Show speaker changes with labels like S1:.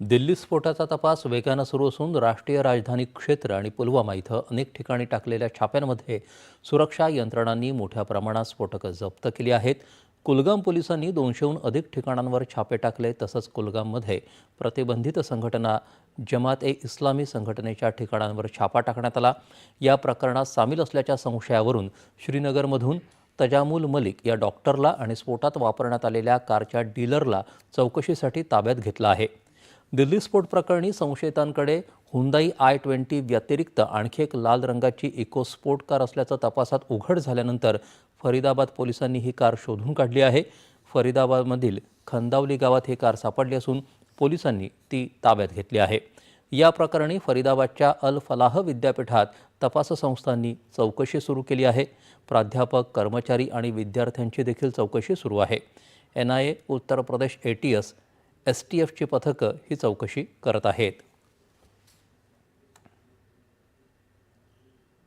S1: दिल्ली स्फोटाचा तपास वेगानं सुरू असून राष्ट्रीय राजधानी क्षेत्र आणि पुलवामा इथं अनेक ठिकाणी टाकलेल्या छाप्यांमध्ये सुरक्षा यंत्रणांनी मोठ्या प्रमाणात स्फोटकं जप्त केली आहेत. कुलगाम पोलिसांनी दोनशेहून अधिक ठिकाणांवर छापे टाकले तसंच कुलगाममध्ये प्रतिबंधित संघटना जमात ए इस्लामी संघटनेच्या ठिकाणांवर छापा टाकण्यात आला. या प्रकरणात सामील असल्याच्या संशयावरून श्रीनगरमधून तजामुल मलिक या डॉक्टरला आणि स्फोटात वापरण्यात आलेल्या कारच्या डीलरला चौकशीसाठी ताब्यात घेतलं आहे. दिल्ली स्फोट प्रकरणी संशयितांकडे हुंदाई आय ट्वेंटी व्यतिरिक्त आणखी एक लाल रंगाची इको स्पोर्ट कार असल्याचं तपासात उघड झाल्यानंतर फरीदाबाद पोलिसांनी ही कार शोधून काढली आहे. फरीदाबादमधील खंदावली गावात ही कार सापडली असून पोलिसांनी ती ताब्यात घेतली आहे. या प्रकरणी फरीदाबादच्या अल फलाह विद्यापीठात तपास संस्थांनी चौकशी सुरू केली आहे. प्राध्यापक कर्मचारी आणि विद्यार्थ्यांची देखील चौकशी सुरू आहे. N I A Uttar Pradesh A T S S T एफची पथकं ही चौकशी करत आहेत.